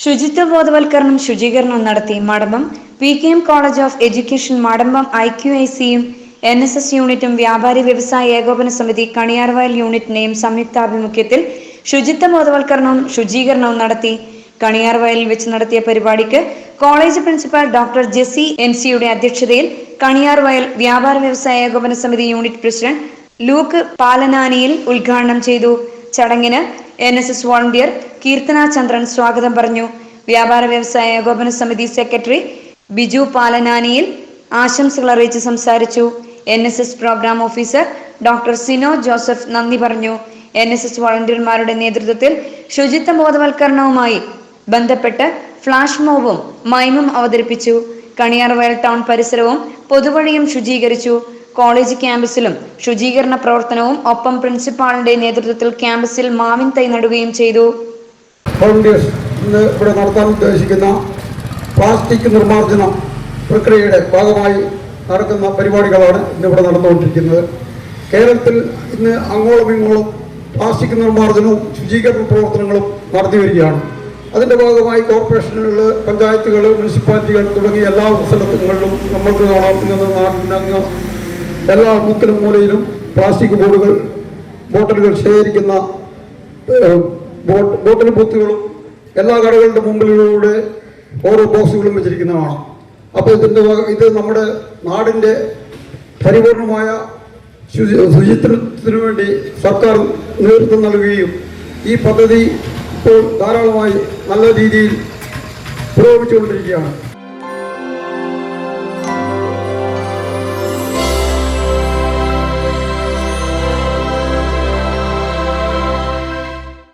ശുചിത്വ ബോധവൽക്കരണം ശുചീകരണം നടത്തി Madampam P K M college of education Madampam I Q A സിയും എൻ എസ് എസ് യൂണിറ്റും വ്യാപാരി വ്യവസായ ഏകോപന സമിതി കണിയാർവയൽ യൂണിറ്റിന്റെയും സംയുക്താഭിമുഖ്യത്തിൽ ശുചിത്വ ബോധവൽക്കരണവും ശുചീകരണവും നടത്തി. കണിയാർവയലിൽ വെച്ച് നടത്തിയ പരിപാടിക്ക് college principal doctor Jessy N സിയുടെ അധ്യക്ഷതയിൽ കണിയാർവയൽ വ്യാപാര വ്യവസായ ഏകോപന സമിതി യൂണിറ്റ് പ്രസിഡന്റ് ലൂക്ക് പാലനാനിയിൽ ഉദ്ഘാടനം ചെയ്തു. ചടങ്ങിന് N S S volunteer Keerthana Chandran സ്വാഗതം പറഞ്ഞു. വ്യാപാര വ്യവസായ ഏകോപന സമിതി സെക്രട്ടറി ബിജു പാലനാനിയിൽ ആശംസകൾ അറിയിച്ച് സംസാരിച്ചു. N S S programme officer doctor Sino Joseph നന്ദി പറഞ്ഞു. എൻ എസ് എസ് വോളണ്ടിയർമാരുടെ നേതൃത്വത്തിൽ ശുചിത്വ ബോധവൽക്കരണവുമായി ബന്ധപ്പെട്ട് ഫ്ലാഷ് മോബും മൈമും അവതരിപ്പിച്ചു. കണിയാർവയൽ ടൗൺ പരിസരവും പൊതുവഴിയും ശുചീകരിച്ചു. കോളേജ് ക്യാമ്പസിലും ശുചീകരണ പ്രവർത്തനവും ഒപ്പം പ്രിൻസിപ്പാളിന്റെ നേതൃത്വത്തിൽ ക്യാമ്പസിൽ മാവിൻ തൈ നടുകയും ചെയ്തു. ഇവിടെ നടത്താൻ ഉദ്ദേശിക്കുന്ന പ്ലാസ്റ്റിക് നിർമ്മാർജന പ്രക്രിയയുടെ ഭാഗമായി നടക്കുന്ന പരിപാടികളാണ് ഇന്ന് ഇവിടെ നടന്നുകൊണ്ടിരിക്കുന്നത്. കേരളത്തിൽ ഇന്ന് അങ്ങോളം ഇങ്ങോളം പ്ലാസ്റ്റിക് നിർമ്മാർജനവും ശുചീകരണ പ്രവർത്തനങ്ങളും നടത്തി വരികയാണ് അതിന്റെ ഭാഗമായി കോർപ്പറേഷനുകൾ പഞ്ചായത്തുകൾ മുനിസിപ്പാലിറ്റികൾ തുടങ്ങിയ എല്ലാ സ്ഥലത്തുകളിലും നമ്മൾക്ക് കാണാം ഇന്ന് നാട്ടിനങ്ങ് എല്ലാ മുക്കിലും മൂലയിലും പ്ലാസ്റ്റിക് ബോർഡുകൾ ബോട്ടലുകൾ ശേഖരിക്കുന്ന ബോട്ടൽ ബൂത്തുകളും എല്ലാ കടകളുടെ മുമ്പിലൂടെ ഓരോ ബോക്സുകളും വെച്ചിരിക്കുന്നതാണ്. അപ്പോൾ ഇതിന്റെ ഇത് നമ്മുടെ നാടിന്റെ പരിപൂർണമായ ശുചി ശുചിത്വത്തിന് വേണ്ടി സർക്കാർ നേതൃത്വം നൽകുകയും ഈ പദ്ധതി ഇപ്പോൾ ധാരാളമായി നല്ല രീതിയിൽ പുരോഗമിച്ചുകൊണ്ടിരിക്കുകയാണ്.